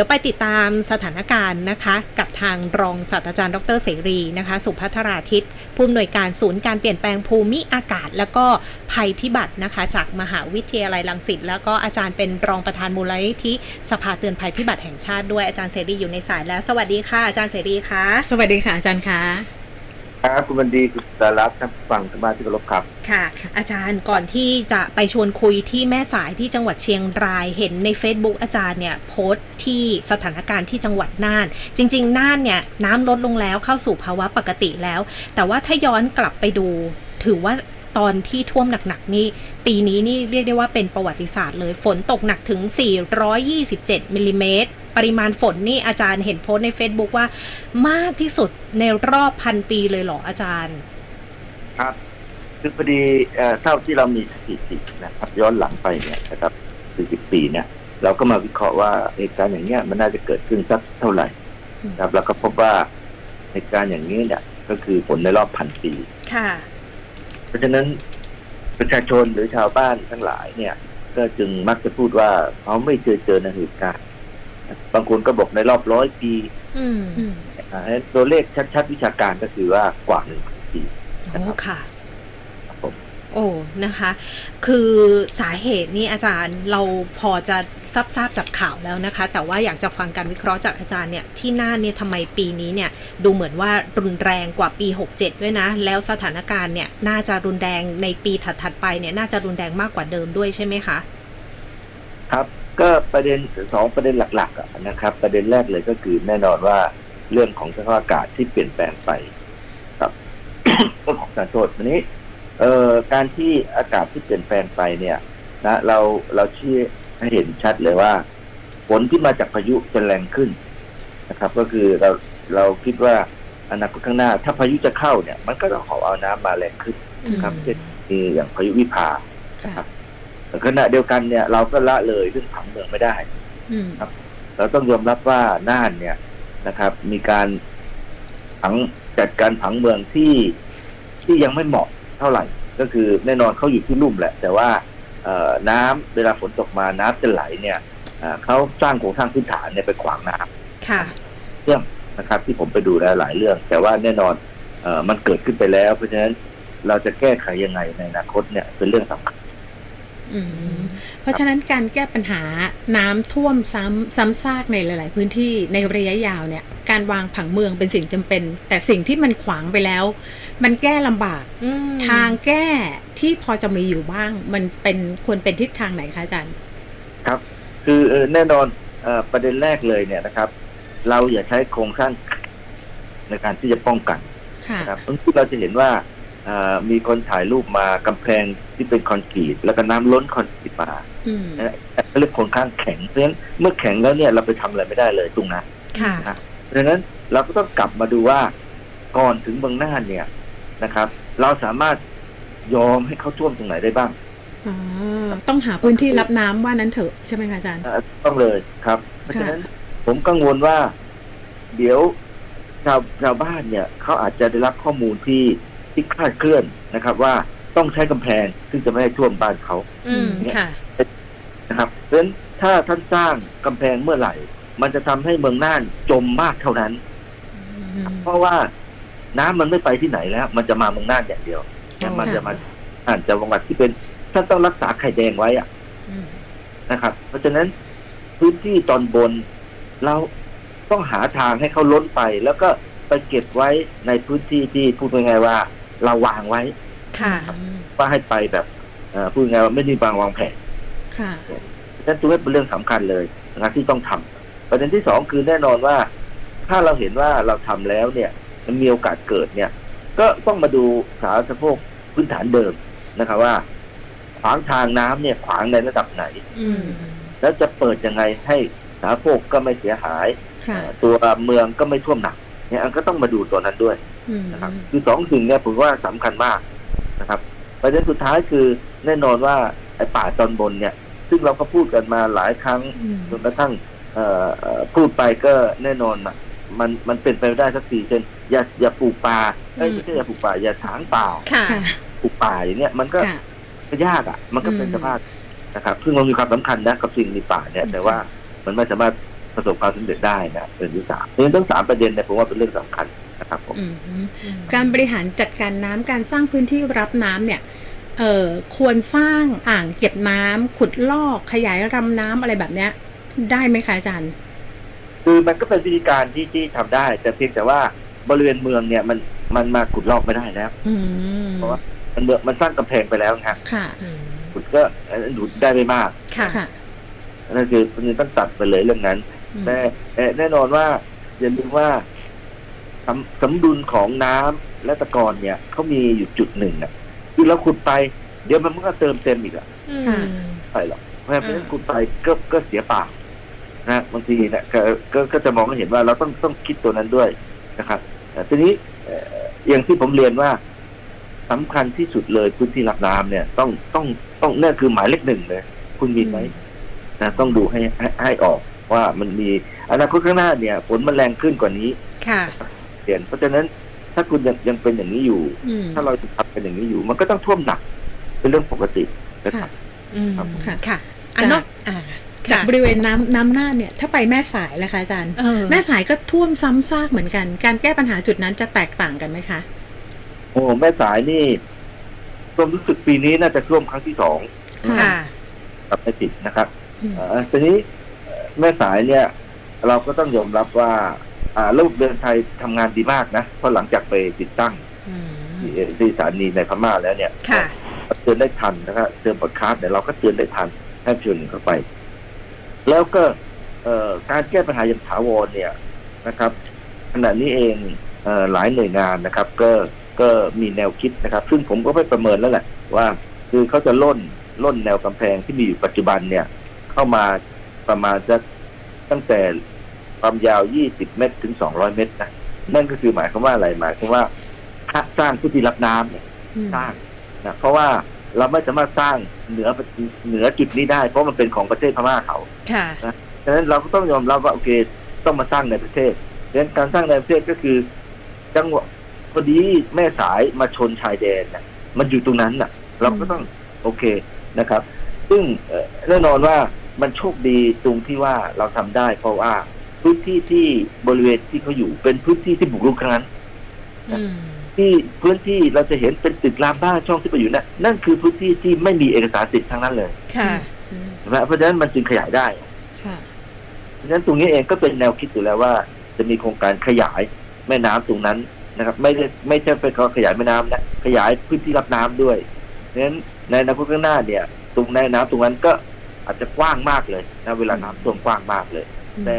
ดี๋ยวไปติดตามสถานการณ์นะคะ กับทางรองศาสตราจารย์ดรเสรีนะคะ สุพัทราทิตผู้อำนวยการศูนย์การเปลี่ยนแปลงภูมิอากาศ แล้วก็ภัยพิบัตินะคะ จากมหาวิทยาลัยลังสิตแล้วก็อาจารย์เป็นรองประธานมูลนิธิสภาเตือนภัยพิบัติแห่งชาติด้วยอาจารย์เสรีอยู่ในสายแล้ว สวัสดีค่ะอาจารย์เสรีคะสวัสดีค่ะอาจารย์คะ ครับคุณบันดีคุณสารัตน์ครับฟังสมาชิกเคารพครับ ค่ะ อาจารย์ก่อนที่จะไปชวนคุยที่แม่สายที่จังหวัดเชียงรายเห็นใน Facebook อาจารย์เนี่ยโพสต์ที่สถานการณ์ที่จังหวัดน่าน จริง ๆ น่านเนี่ยน้ำลดลงแล้วเข้าสู่ภาวะปกติแล้ว แต่ว่าถ้าย้อนกลับไปดู ถือว่าตอนที่ท่วมหนักๆนี่ปีนี้นี่เรียกได้ว่าเป็นประวัติศาสตร์เลยฝนตกหนักถึง 427มิลลิเมตร ปริมาณฝนนี่อาจารย์เห็นโพสต์ใน Facebook ว่ามากที่สุดในรอบพันปีเลยเหรออาจารย์ ครับคือพอดีเอ่อเท่าที่เรามีสถิตินะครับย้อนหลังไปเนี่ยนะครับ40ปีเนี่ยเราก็มาวิเคราะห์ว่าเหตุการณ์อย่างเงี้ยมันน่าจะเกิดขึ้นสักเท่าไหร่นะครับแล้วก็พบว่าเหตุการณ์อย่างนี้เนี่ยก็คือฝนในรอบพันปีค่ะ เพราะฉะนั้นประชาชนหรือชาวบ้านทั้งหลายเนี่ย ก็จึงมักจะพูดว่าเขาไม่เคยเจอในเหตุการณ์ บางคนก็บอกในรอบร้อยปีอืมอืมอ่าตัวเลขชัดๆวิชาการก็คือว่ากว่าหนึ่งพันปีโอ้ค่ะครับผมโอ้ นะคะ คือสาเหตุนี่อาจารย์เราพอจะทราบทราบจากข่าวแล้วนะคะ แต่ว่าอยากจะฟังการวิเคราะห์จากอาจารย์เนี่ย ที่น่านเนี่ยทำไมปีนี้เนี่ย ดูเหมือนว่ารุนแรงกว่าปี 67 ด้วยนะ แล้วสถานการณ์เนี่ย น่าจะรุนแรงในปีถัดๆไปเนี่ย น่าจะรุนแรงมากกว่าเดิมด้วยใช่ไหมคะ ครับ ก็ประเด็นสองประเด็นหลักๆอะนะครับ ประเด็นแรกเลยก็คือแน่นอนว่าเรื่องของสภาพอากาศที่เปลี่ยนแปลงไปครับเรื่องของการโทษวันนี้ เอ่อการที่อากาศที่เปลี่ยนแปลงไปเนี่ยนะเราเราชี้ให้เห็นชัดเลยว่าฝนที่มาจากพายุจะแรงขึ้นนะครับ ก็คือเราเราคิดว่าอนาคตข้างหน้า ถ้าพายุจะเข้าเนี่ย มันก็ต้องขอเอาน้ำมาแรงขึ้นครับอืมเช่นมีอย่างพายุวิภาค่ะแต่ ขณะเดียวกันเนี่ยเราก็ละเลยเรื่องผังเมืองไม่ได้อืมเราต้องยอมรับว่าน่านเนี่ยนะครับ มีการผังจัดการผังเมืองที่ที่ยังไม่เหมาะเท่าไหร่ ก็คือแน่นอนเขาอยู่ที่ลุ่มแหละ แต่ว่าเอ่อน้ำเวลาฝนตกมาน้ำจะไหลเนี่ยเอ่อเขาสร้างโครงสร้างพื้นฐานเนี่ยไปขวางน้ำค่ะ เรื่องนะครับ ที่ผมไปดูแล้วหลายเรื่อง แต่ว่าแน่นอนเอ่อมันเกิดขึ้นไปแล้ว เพราะฉะนั้นเราจะแก้ไขยังไงในอนาคตเนี่ยเป็นเรื่องสำคัญอืม เพราะฉะนั้นการแก้ปัญหาน้ำท่วมซ้ำซ้ำซากในหลาย ๆ พื้นที่ในระยะยาวเนี่ย การวางผังเมืองเป็นสิ่งจำเป็น แต่สิ่งที่มันขวางไปแล้ว มันแก้ลำบากอืมทางแก้ที่พอจะมีอยู่บ้าง มันเป็นควรเป็นทิศทางไหนคะอาจารย์ ครับ คือเอ่อแน่นอนเออประเด็นแรกเลยเนี่ยนะครับ เราอย่าใช้โครงสร้างในการที่จะป้องกันค่ะนะครับเพราะที่เราจะเห็นว่าเอ่อ มีคนถ่ายรูปมากำแพงที่เป็นคอนกรีตแล้วก็น้ำล้นคอนกรีตมาอืมนะเขาเรียกโครงข้างแข็งเพราะฉะนั้นเมื่อแข็งแล้วเนี่ยเราไปทำอะไรไม่ได้เลยตรงนั้นค่ะเพราะฉะนั้นเราก็ต้องกลับมาดูว่าก่อนถึงเมืองน่านเนี่ยนะครับ เราสามารถยอมให้เขาท่วมตรงไหนได้บ้างอ๋อต้องหาพื้นที่รับน้ำว่านั้นเถอะใช่ไหมคะอาจารย์เอ่อต้องเลยครับ เพราะฉะนั้นผมกังวลว่า เดี๋ยวชาวชาวบ้านเนี่ยเขาอาจจะได้รับข้อมูลที่ ที่คลาดเคลื่อนนะครับ ว่าต้องใช้กำแพงซึ่งจะไม่ให้ท่วมบ้านเขาอืมค่ะนะครับเพราะฉะนั้นถ้าท่านสร้างกำแพงเมื่อไหร่ มันจะทำให้เมืองน่านจมมากเท่านั้น เพราะว่าน้ำมันไม่ไปที่ไหนแล้ว มันจะมาเมืองน่านอย่างเดียวอ๋อมันจะมาอ่านจะจังหวัดที่เป็นท่านต้องรักษาไข่แดงไว้อะอืมนะครับ เพราะฉะนั้นพื้นที่ตอนบนเราต้องหาทางให้เขาล้นไป แล้วก็ไปเก็บไว้ในพื้นที่ที่พูดง่ายๆว่า เราวางไว้ ค่ะ ว่าให้ไปแบบเอ่อพูดง่ายๆว่าไม่ได้วางวางแผนค่ะนั่นตรงนี้เป็นเรื่องสำคัญเลยนะครับที่ต้องทำประเด็นที่สองคือแน่นอนว่า ถ้าเราเห็นว่าเราทำแล้วเนี่ย มันมีโอกาสเกิดเนี่ย ก็ต้องมาดูสาธารณูปพื้นฐานเดิมนะครับว่า ขวางทางน้ำเนี่ยขวางในระดับไหน อืมแล้วจะเปิดยังไงให้สาธารณูปก็ไม่เสียหายค่ะเอ่อตัวเมืองก็ไม่ท่วมหนักเนี่ยอันก็ต้องมาดูตัวนั้นด้วยอืม นะครับคือสองสิ่งเนี่ยผมว่าสำคัญมากนะครับประเด็นสุดท้ายคือแน่นอนว่าไอ้ป่าตอนบนเนี่ย ซึ่งเราก็พูดกันมาหลายครั้งอืมจนกระทั่งเอ่อเอ่อพูดไปก็แน่นอนอะมันมันเป็นไปไม่ได้สักทีเช่นอย่าอย่าปลูกป่าเอ้ยอืมไม่ใช่อย่าปลูกป่า อย่าถางป่าค่ะค่ะปลูกป่าอย่างเนี้ยมันก็ค่ะก็ยากอะ มันก็เป็นอืมสภาพนะครับซึ่งมันมีความสำคัญนะกับสิ่งในป่าเนี่ย แต่ว่ามันไม่สามารถประสบความสำเร็จได้นะเป็นที่สามเพราะฉะนั้นทั้งสามประเด็นเนี่ยผมว่าเป็นเรื่องสำคัญ นะครับผมอืมการบริหารจัดการน้ำการสร้างพื้นที่รับน้ำเนี่ยเอ่อควรสร้างอ่างเก็บน้ำขุดลอกขยายลำน้ำอะไรแบบเนี้ย ได้ไหมคะอาจารย์ คือมันก็เป็นวิธีการที่ที่ทำได้ แต่เพียงแต่ว่าบริเวณเมืองเนี่ยมันมันมาขุดลอกไม่ได้แล้วอืมเพราะว่ามันเมืองมันสร้างกำแพงไปแล้วนะค่ะขุดก็เอ่อดูดได้ไม่มากค่ะค่ะนั่นคือมันต้องตัดไปเลยเรื่องนั้นอืมแต่แต่แน่นอนว่าอย่าลืมว่า สมสมดุลของน้ำและตะกอนเนี่ยเขามีอยู่จุดหนึ่งอะคือเราขุดไป เดี๋ยวมันก็เติมเต็มอีกอะค่ะใช่หรอกเพราะฉะนั้นขุดไปก็ก็เสียเปล่านะบางทีเนี่ยก็ก็ก็จะมองให้เห็นว่าเราต้องต้องคิดตัวนั้นด้วยนะครับแต่ทีนี้เอ่ออย่างที่ผมเรียนว่าสำคัญที่สุดเลยพื้นที่รับน้ำเนี่ย ต้องต้องต้องนั่นคือหมายเลขหนึ่งเลยคุณมีไหมนะต้องดูให้ให้ให้ออกว่ามันมีอนาคตข้างหน้าเนี่ยฝนมันแรงขึ้นกว่านี้ ค่ะ เปลี่ยนเพราะฉะนั้นถ้าคุณยังยังเป็นอย่างนี้อยู่อืมถ้าเราจะทำเป็นอย่างนี้อยู่ มันก็ต้องท่วมหนักเป็นเรื่องปกตินะครับอืมครับค่ะค่ะอันนอกอ่าจากค่ะบริเวณน้ำน้ำน่านเนี่ย ถ้าไปแม่สายล่ะคะอาจารย์เออแม่สายก็ท่วมซ้ำซากเหมือนกัน การแก้ปัญหาจุดนั้นจะแตกต่างกันไหมคะโอ้แม่สายนี่ความรู้สึกปีนี้น่าจะท่วมครั้งที่สองค่ะกับไม่ติดนะครับอืมเอ่อทีนี้เอ่อแม่สายเนี่ย เราก็ต้องยอมรับว่าอ่า ระบบเดินไทยทำงานดีมากนะเพราะหลังจากไปติดตั้งอืมที่ที่สถานีในพม่าแล้วเนี่ยค่ะเตือนได้ทันนะครับเตือนบอดคาสต์เนี่ยเราก็เตือนได้ทันให้ชวนเข้าไป แล้วก็เอ่อการแก้ปัญหาอย่างถาวรเนี่ยนะครับขณะนี้เองเอ่อหลายหน่วยงานนะครับ ก็ก็มีแนวคิดนะครับ ซึ่งผมก็ไปประเมินแล้วแหละ ว่าคือเขาจะล่นล่นแนวกำแพงที่มีอยู่ปัจจุบันเนี่ย เข้ามาประมาณจะตั้งแต่ ความยาว 20 เมตรถึง 200 เมตรนะนั่นก็คือหมายความว่าอะไรหมายความว่าถ้าสร้างพื้นที่รับน้ำเนี่ยอืมสร้างนะเพราะว่าเราไม่สามารถสร้างเหนือเหนือจุดนี้ได้ เพราะมันเป็นของประเทศพม่าเขาค่ะฉะนั้นเราก็ต้องยอมรับว่าโอเคต้องมาสร้างในประเทศดังนั้นการสร้างในประเทศก็คือ จังหวะพอดีแม่สายมาชนชายแดนน่ะมันอยู่ตรงนั้นน่ะ เราก็ต้องโอเคนะครับ ซึ่งเอ่อแน่นอนว่ามันโชคดีตรงที่ว่าเราทำได้เพราะว่า พื้นที่ที่บริเวณที่เขาอยู่เป็นพื้นที่ที่บุกรุกทั้งนั้นอืมที่พื้นที่เราจะเห็นเป็นตึกรามบ้านช่องที่ไปอยู่นั่นนั่นคือพื้นที่ที่ไม่มีเอกสารสิทธิ์ทั้งนั้นเลยค่ะอืมใช่ไหมเพราะฉะนั้นมันจึงขยายได้ค่ะ เพราะฉะนั้นตรงนี้เองก็เป็นแนวคิดอยู่แล้วว่า จะมีโครงการขยายแม่น้ำตรงนั้นนะครับ ไม่ได้ไม่ใช่เป็นการขยายแม่น้ำนะขยายพื้นที่รับน้ำด้วยเพราะฉะนั้นในอนาคตข้างหน้าเนี่ย ตรงในน้ำตรงนั้นก็อาจจะกว้างมากเลยนะเวลาน้ำท่วมกว้างมากเลย แต่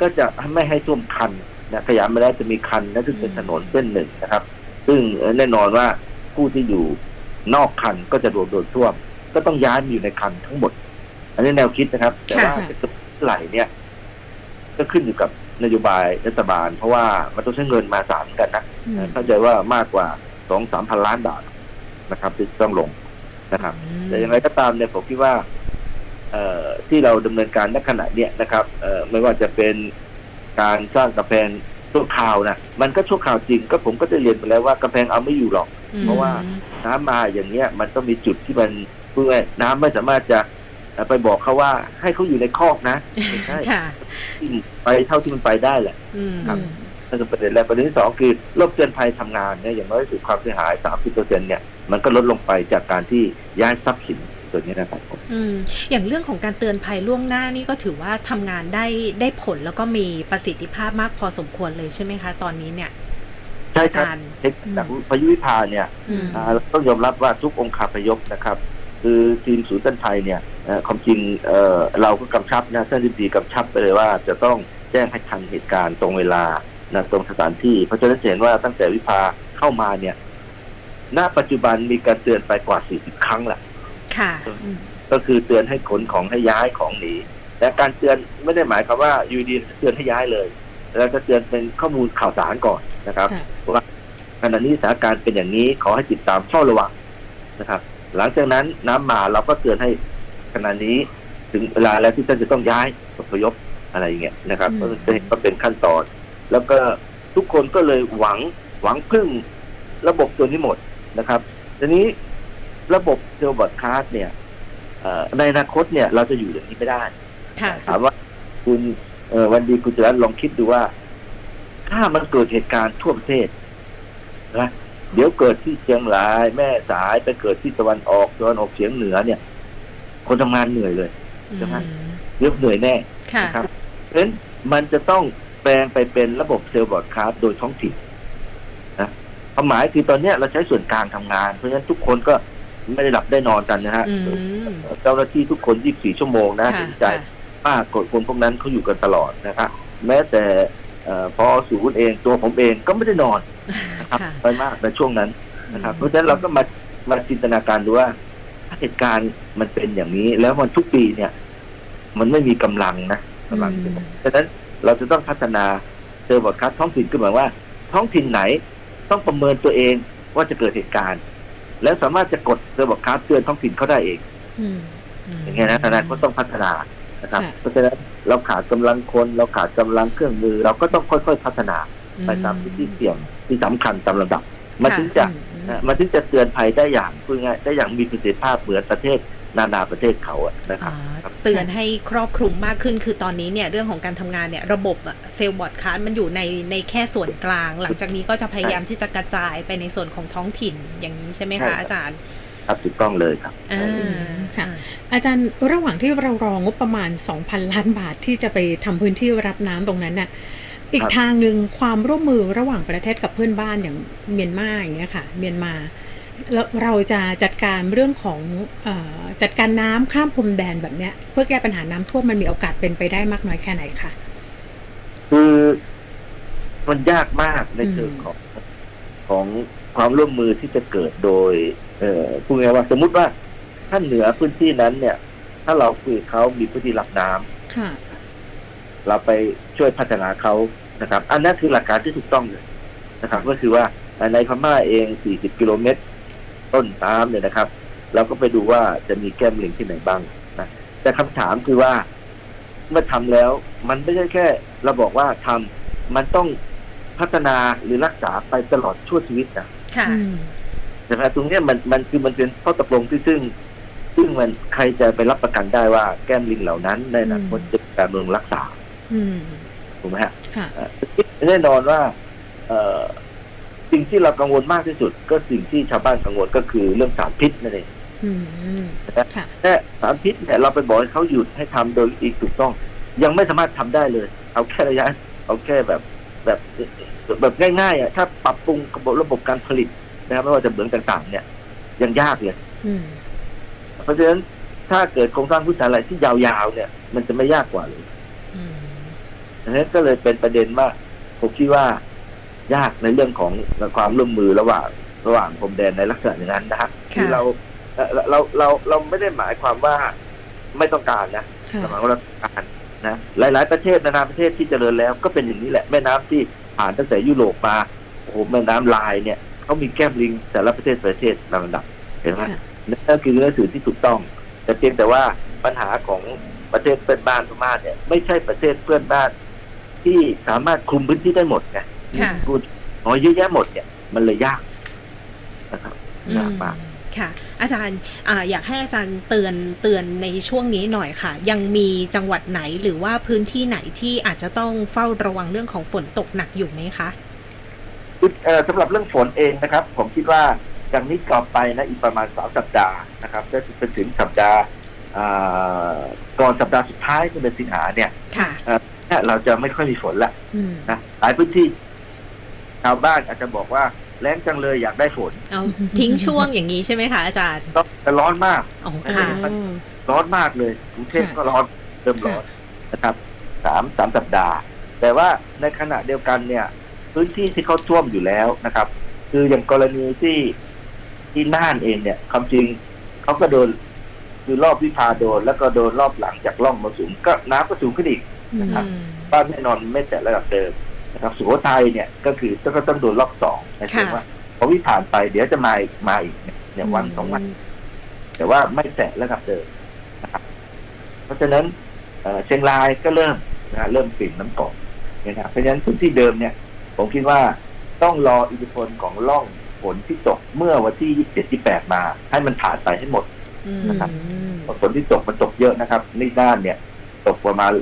ก็จะไม่ให้ท่วมคันนะขยายมาแล้วจะมีคันนะซึ่งเป็นถนนเส้นหนึ่งนะครับ ซึ่งเอ่อแน่นอนว่าผู้ที่อยู่นอกคันก็จะโดนโดนท่วม ก็ต้องย้ายมาอยู่ในคันทั้งหมด อันนี้แนวคิดนะครับ แต่ว่าค่ะจะเกิดเมื่อไหร่เนี่ย ก็ขึ้นอยู่กับนโยบายรัฐบาล เพราะว่ามันต้องใช้เงินมาสามกันนะอืมเข้าใจว่ามากกว่าสองสามพันล้านบาทนะครับที่ต้องลงนะครับ แต่อย่างไรก็ตามเนี่ยผมคิดว่าเอ่อ ที่เราดำเนินการณขณะเนี้ยนะครับเอ่อไม่ว่าจะเป็นการสร้างกำแพงชั่วคราวนะมันก็ชั่วคราวจริงก็ผมก็ได้เรียนไปแล้วว่ากำแพงเอาไม่อยู่หรอก เพราะว่าน้ำมาอย่างเงี้ยมันต้องมีจุดที่มันเพื่อน้ำไม่สามารถจะเอ่อไปบอกเขาว่าให้เขาอยู่ในคอกนะไม่ใช่ค่ะไปเท่าที่มันไปได้แหละอืมครับนั่นคือประเด็นแรกประเด็นที่สองคือโรคเตือนภัยทำงานเนี่ยอย่างน้อยที่สุดความเสียหาย30เปอร์เซ็นเนี่ยมันก็ลดลงไปจากการที่ย้ายทรัพย์สิน ตัวนี้นะครับผมอืมอย่างเรื่องของการเตือนภัยล่วงหน้านี่ก็ถือว่าทำงานได้ได้ผลแล้วก็มีประสิทธิภาพมากพอสมควรเลยใช่ไหมคะ ตอนนี้เนี่ยใช่อาครับจารย์เทคนิคจากพายุวิภาเนี่ยอืมอ่าเราต้องยอมรับว่าทุกองค์คาพยพนะครับ คือทีมศูนย์เต้นภัยเนี่ยเอ่อความจริงเอ่อเราก็กำชับนะท่านทิบดีกำชับไปเลยว่า จะต้องแจ้งให้ทันเหตุการณ์ตรงเวลานะตรงสถานที่ เพราะฉะนั้นจะเห็นว่าตั้งแต่วิภาเข้ามาเนี่ย ณ ปัจจุบันมีการเตือนไปกว่า 40 ครั้งแหละ ค่ะก็คือเตือนให้ขนของให้ย้ายของหนีแต่การเตือนไม่ได้หมายความว่าอยูดีเตือนให้ย้ายเลยเราจะเตือนเป็นข้อมูลข่าวสารก่อนนะครับค่ะว่าขณะนี้สถานการณ์เป็นอย่างนี้ขอให้ติดตามเฝ้าระวังนะครับ หลังจากนั้นน้ำมาเราก็เตือนให้ขณะนี้ถึงเวลาแล้วที่ท่านจะต้องย้ายอพยพอะไรอย่างเงี้ยนะครับอืมก็จะเห็นว่าเป็นขั้นตอน แล้วก็ทุกคนก็เลยหวังหวังพึ่งระบบตัวนี้หมดนะครับทีนี้ ระบบเซลล์บอดคาสต์เนี่ยเอ่อในอนาคตเนี่ยเราจะอยู่อย่างนี้ไม่ได้ค่ะถามว่าคุณเออวันดีคุณจะลองคิดดูว่า ถ้ามันเกิดเหตุการณ์ทั่วประเทศนะเดี๋ยวเกิดที่เชียงราย แม่สายไปเกิดที่ตะวันออกตะวันออกเฉียงเหนือเนี่ย คนทำงานเหนื่อยเลยใช่ไหมเรียบเหนื่อยแน่ค่ะนะครับเพราะฉะนั้นมันจะต้องแปลงไปเป็นระบบเซลล์บอร์ดคาสต์โดยท้องถิ่นนะความหมายคือตอนเนี้ยเราใช้ส่วนกลางทำงาน เพราะฉะนั้นทุกคนก็ ไม่ได้หลับได้นอนกันนะฮะอืม เจ้าหน้าที่ทุกคน 24 ชั่วโมงนะค่ะเห็นใจมากกดคนพวกนั้นเขาอยู่กันตลอดนะครับแม้แต่เอ่อพอศูนย์เองตัวผมเองก็ไม่ได้นอนนะครับค่ะไปมากในช่วงนั้นนะครับ เพราะฉะนั้นเราก็มามาจินตนาการดูว่าถ้าเหตุการณ์มันเป็นอย่างนี้ แล้วมันทุกปีเนี่ย มันไม่มีกำลังนะกำลังอืม ฉะนั้นเราจะต้องพัฒนาเซอร์บอร์ดคัสท้องถิ่นคือหมายว่า ท้องถิ่นไหนต้องประเมินตัวเองว่าจะเกิดเหตุการณ์ แล้วสามารถจะกดเซอร์บอร์ดคัสเตือนท้องถิ่นเขาได้เองอืมอย่างเงี้ยนะทนายก็ต้องพัฒนานะครับค่ะเพราะฉะนั้นเราขาดกำลังคน เราขาดกำลังเครื่องมือ เราก็ต้องค่อยๆพัฒนาไปตามพื้นที่เสี่ยงที่สำคัญตามลำดับมันถึงจะอืมนะมันถึงจะเตือนภัยได้อย่างพูดง่ายๆได้อย่างมีประสิทธิภาพเหมือนประเทศนานาประเทศเขาอะนะครับอ่าครับเตือนให้ครอบคลุมมากขึ้น คือตอนนี้เนี่ยเรื่องของการทำงานเนี่ยระบบอะเซลล์บอร์ดคาสต์มันอยู่ในในแค่ส่วนกลาง หลังจากนี้ก็จะพยายามที่จะกระจายไปในส่วนของท้องถิ่นอย่างนี้ใช่ไหมใช่ครัคะบอาจารย์ ครับถูกต้องเลยครับอ่าค่ะ อาจารย์ระหว่างที่เรารองบประมาณ 2,000 ล้านบาทที่จะไปทำพื้นที่รับน้ำตรงนั้นน่ะอีกครับทางหนึ่งความร่วมมือระหว่างประเทศกับเพื่อนบ้านอย่างเมียนมาอย่างเงี้ยค่ะ เมียนมาแล้ว เราจะจัดการเรื่องของเออจัดการน้ำข้ามพรมแดนแบบเนี้ย เพื่อแก้ปัญหาน้ำท่วมมันมีโอกาสเป็นไปได้มากน้อยแค่ไหนคะคือมันยากมากในอืมเชิงของของความร่วมมือที่จะเกิดโดย เอ่อพูดง่ายๆว่าสมมุติว่าถ้าเหนือพื้นที่นั้นเนี่ย ถ้าเราคุยกับเขามีพื้นที่รับน้ำค่ะเราไปช่วยพัฒนาเขานะครับ อันนั้นคือหลักการที่ถูกต้องเลยนะครับ ก็คือว่าในพม่าเอง 40 กิโลเมตร ต้นน้ำเนี่ยนะครับ เราก็ไปดูว่าจะมีแก้มลิงที่ไหนบ้างนะแต่คำถามคือว่าเมื่อทำแล้ว มันไม่ใช่แค่ เราบอกว่าทำมันต้องพัฒนาหรือรักษาไปตลอดชั่วชีวิตนะค่ะอืมใช่ไหมตรงเนี้ยมันมันคือมันเป็นข้อตกลงที่ซึ่ง ซึ่งมันใครจะไปรับประกันได้ว่าแก้มลิงเหล่านั้นในอนาคตจะเป็นการเมืองรักษาอืมถูกไหมฮะค่ะเอ่อแน่นอนว่าเอ่อ สิ่งที่เรากังวลมากที่สุด ก็สิ่งที่ชาวบ้านกังวลก็คือเรื่องสารพิษนั่นเองอืมค่ะแต่สารพิษเนี่ยเราไปบอกให้เขาหยุดให้ทำโดยอีกถูกต้อง ยังไม่สามารถทำได้เลย เอาแค่ระยะ เอาแค่แบบแบบแบบง่ายๆอะถ้าปรับปรุงระบบระบบการผลิตนะครับไม่ว่าจะเหมืองต่าง ๆ เนี่ย ยังยากเลยอืมเพราะฉะนั้นถ้าเกิดโครงสร้างพื้นฐานอะไรที่ยาวๆเนี่ย มันจะไม่ยากกว่าเลยอืมดังนั้นก็เลยเป็นประเด็นว่าผมคิดว่า ยากในเรื่องของความร่วมมือระหว่างระหว่างพรมแดนในลักษณะอย่างนั้นนะครับค่ะคือเราเอ่อเราเราเราไม่ได้หมายความว่าไม่ต้องการนะค่ะแต่หมายว่าเราต้องการนะหลาย ๆ ประเทศนานาประเทศที่เจริญแล้วก็เป็นอย่างนี้แหละแม่น้ำที่ผ่านตั้งแต่ยุโรปมาโอ้โหแม่น้ำลายเนี่ยเขามีแก้มลิงแต่ละประเทศประเทศตามลำดับเห็นไหมค่ะนั่นคือเรื่องสื่อที่ถูกต้อง แต่เพียงแต่ว่าปัญหาของประเทศเพื่อนบ้านพม่าเนี่ย ไม่ใช่ประเทศเพื่อนบ้านที่สามารถคลุมพื้นที่ได้หมดไง ค่ะพูดน้อยเยอะแยะหมดเนี่ย มันเลยยากนะครับยากมากค่ะอาจารย์อ่าอยากให้อาจารย์เตือนเตือนในช่วงนี้หน่อยค่ะ ยังมีจังหวัดไหนหรือว่าพื้นที่ไหนที่อาจจะต้องเฝ้าระวังเรื่องของฝนตกหนักอยู่ไหมคะเอ่อสำหรับเรื่องฝนเองนะครับ ผมคิดว่าจากนี้ต่อไปนะอีกประมาณสามสัปดาห์นะครับจะไปถึงสัปดาห์อ่าก่อนสัปดาห์สุดท้ายคือเดือนสิงหาเนี่ยค่ะเนี่ยเราจะไม่ค่อยมีฝนละอืมนะหลายพื้นที่ ชาวบ้านอาจจะบอกว่าแรงจังเลยอยากได้ฝนเอาทิ้งช่วงอย่างนี้ใช่ไหมคะอาจารย์ต้องแต่ร้อนมากอ๋ออ๋ค่ะอร้อนมากเลยกรุงเทพค่ะก็ร้อนเริ่มร้อนนะครับสามสามสัปดาห์ แต่ว่าในขณะเดียวกันเนี่ย พื้นที่ที่เขาท่วมอยู่แล้วนะครับ คืออย่างกรณีที่ที่น่านเองเนี่ยความจริงเขาก็โดนคือรอบวิภาโดน แล้วก็โดนรอบหลังจากล่องมรสุมก็น้ำก็สูงขึ้นอีกอืมครับบ้านแน่นอนไม่แต่ระดับเดิม นะครับสุโขทัยเนี่ยก็คือก็ต้องโดนรอบสองนะครัค่ะว่าพอวิผ่านไปเดี๋ยวจะมาอีกมาอีกเนี่ยเนี่ยวันสองวัน แต่ว่าไม่แตะระดับเดิมนะครับ เพราะฉะนั้นเอ่อเชียงรายก็เริ่มนะเริ่มปิ่นน้ำตกนะครับเพราะฉะนั้นพื้นที่เดิมเนี่ย ผมคิดว่าต้องรออิทธิพลของร่องฝนที่ตกเมื่อวันที่27 28มา ให้มันผ่านไปให้หมดอืมนะครับอืมฝนที่ตกมันตกเยอะนะครับนี่น่านเนี่ย ตกประมาณ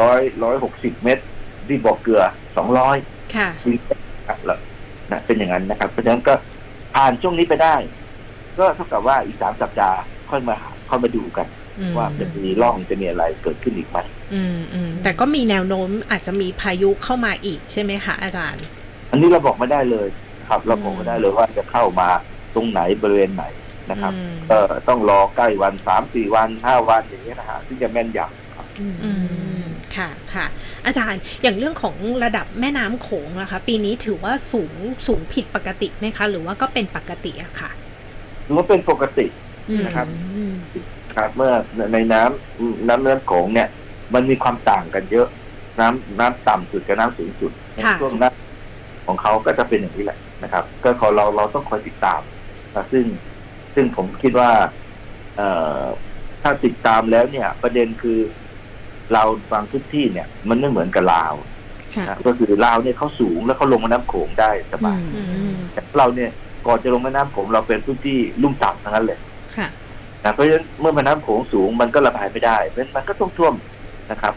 ร้อยร้อยหกสิบเมตร ที่บ่อเกลือสองร้อยค่ะวิ่งครับแล้วนะเป็นอย่างนั้นนะครับ เพราะฉะนั้นก็ผ่านช่วงนี้ไปได้ ก็เท่ากับว่าอีกสามสัปดาห์ค่อยมาหาค่อยมาดูกันอืมว่าจะมีร่องจะมีอะไรเกิดขึ้นอีกไหมอืมอืมแต่ก็มีแนวโน้มอาจจะมีพายุเข้ามาอีกใช่ไหมคะอาจารย์ อันนี้เราบอกไม่ได้เลยครับเราบอกไม่ได้เลยว่าจะเข้ามาตรงไหนบริเวณไหนนะครับอืมก็ต้องรอใกล้วันสามสี่วันห้าวันอย่างเงี้ยนะฮะที่จะแม่นยำครับอืมอืม ค่ะค่ะ อาจารย์อย่างเรื่องของระดับแม่น้ำโขงนะคะ ปีนี้ถือว่าสูงสูงผิดปกติไหมคะ หรือว่าก็เป็นปกติอะค่ะถือว่าเป็นปกติอืมนะครับอืมครับเมื่อในน้ำน้ำน้ำโขงเนี่ย มันมีความต่างกันเยอะ น้ำน้ำต่ำสุดกับน้ำสูงสุดค่ะช่วงนั้นของเขาก็จะเป็นอย่างนี้แหละนะครับ ก็ขอเราเราต้องคอยติดตามนะซึ่งซึ่งผมคิดว่า เอ่อถ้าติดตามแล้วเนี่ย ประเด็นคือ เราบางพื้นที่เนี่ย มันไม่เหมือนกับลาวค่ะนะก็คือลาวเนี่ยเขาสูงแล้วเขาลงแม่น้ำโขงได้สบายอืมแต่เราเนี่ยก่อนจะลงแม่น้ำโขงเราเป็นพื้นที่ลุ่มต่ำทั้งนั้นเลยค่ะ นะเพราะฉะนั้นเมื่อแม่น้ำโขงสูงมันก็ระบายไม่ได้เพราะฉะนั้นมันก็ต้องท่วมนะครับ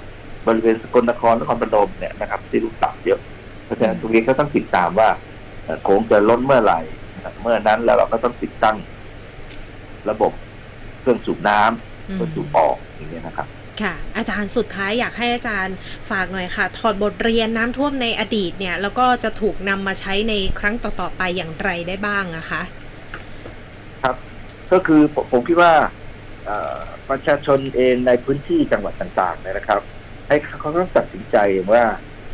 บริเวณสกลนครนครปฐมเนี่ยนะครับ ที่ลุ่มต่ำเยอะเพราะฉะนั้นตรงนี้ก็ต้องติดตามว่าเอ่อโขงจะล้นเมื่อไหร่นะครับเมื่อนั้นแล้วเราก็ต้องติดตั้ง ระบบเครื่องสูบน้ำอืมเครื่องสูบออกอย่างเงี้ยนะครับ ค่ะอาจารย์สุดท้ายอยากให้อาจารย์ฝากหน่อยค่ะ ถอดบทเรียนน้ำท่วมในอดีตเนี่ยแล้วก็จะถูกนำมาใช้ในครั้งต่อๆไปอย่างไรได้บ้างอะคะก็คือผมผมคิดว่าเอ่อประชาชนเองในพื้นที่จังหวัดต่างๆเนี่ยนะครับ ให้เขาต้องตัดสินใจว่า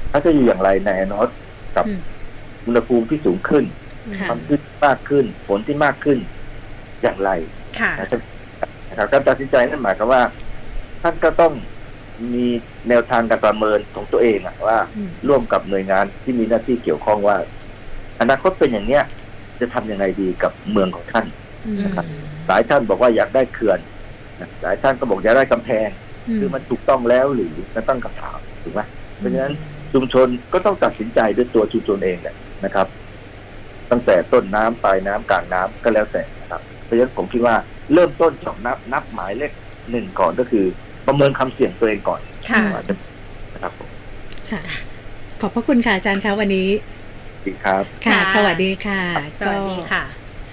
เขาจะอยู่อย่างไรในอนาคตกับอืมอุณหภูมิที่สูงขึ้นค่ะความชื้นมากขึ้นฝนที่มากขึ้นอย่างไรค่ะนะครับนะครับการตัดสินใจนั่นหมายความว่า ท่านก็ต้องมีแนวทางการประเมินของตัวเองอะว่า อืม ร่วมกับหน่วยงานที่มีหน้าที่เกี่ยวข้องว่า อนาคตเป็นอย่างเนี้ย จะทำยังไงดีกับเมืองของท่าน อืมนะครับ หลายท่านบอกว่าอยากได้เขื่อนนะหลายท่านก็บอกอยากได้กำแพง คือมันถูกต้องแล้วหรือมันตั้งคำถามถูกไหม เพราะฉะนั้น ชุมชนก็ต้องตัดสินใจด้วยตัวชุมชนเองแหละนะครับ ตั้งแต่ต้นน้ำปลายน้ำกลางน้ำก็แล้วแต่นะครับเพราะฉะนั้นผมคิดว่าเริ่มต้นจากนับนับหมายเลขหนึ่งก่อนก็คือ ประเมินความเสี่ยงตัวเองก่อนค่ะว่าจะนะครับผมค่ะ ขอบพระคุณค่ะอาจารย์คะวันนี้ ดีครับ ค่ะค่ะสวัสดีค่ะ สวัสดีก็ค่ะ